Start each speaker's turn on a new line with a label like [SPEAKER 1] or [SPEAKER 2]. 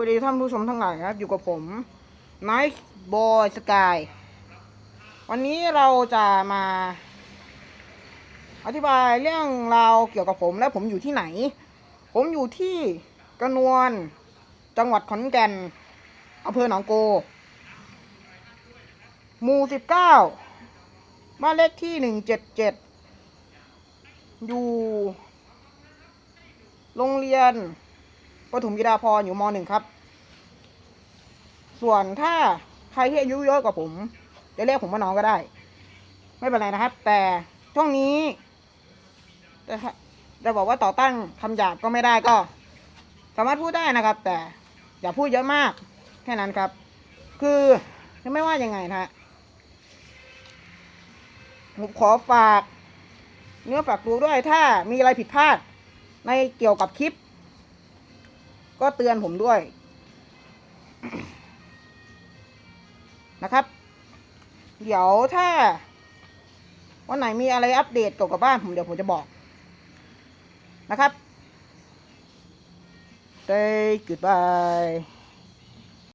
[SPEAKER 1] วัสดีท่านผู้ชมทั้งหลายครับ อยู่กับผม Nice Boy Sky วันนี้เราจะมา อธิบายเรื่องราวเกี่ยวกับผมและผมอยู่ที่ไหน ผมอยู่ที่กระนวน จังหวัดขอนแก่นอำเภอหนองโกหมู่สิบเก้าบ้านเลขที่หนึ่งเจ็ดเจ็ดอยู่ โรงเรียน ปฐมกีฬาพรอยู่มหนึ่งครับ ส่วนถ้าใครที่อายุเยอะกว่าผมจะเรียกผมว่าน้องก็ได้ ไม่เป็นไรนะครับ แต่ช่วงนี้จะจะบอกว่าต่อตั้งคำหยาบก็ไม่ได้ก็ สามารถพูดได้นะครับ แต่อย่าพูดเยอะมากแค่นั้นครับ คือไม่ว่ายังไงนะฮะผมขอฝาก เนื้อฝากตัวด้วยถ้ามีอะไรผิดพลาด ในเกี่ยวกับคลิป ก็เตือนผมด้วยนะครับ เดี๋ยวถ้า วันไหนมีอะไรอัปเดตเกี่ยวกับบ้านผมเดี๋ยวผมจะบอกนะครับ Say goodbye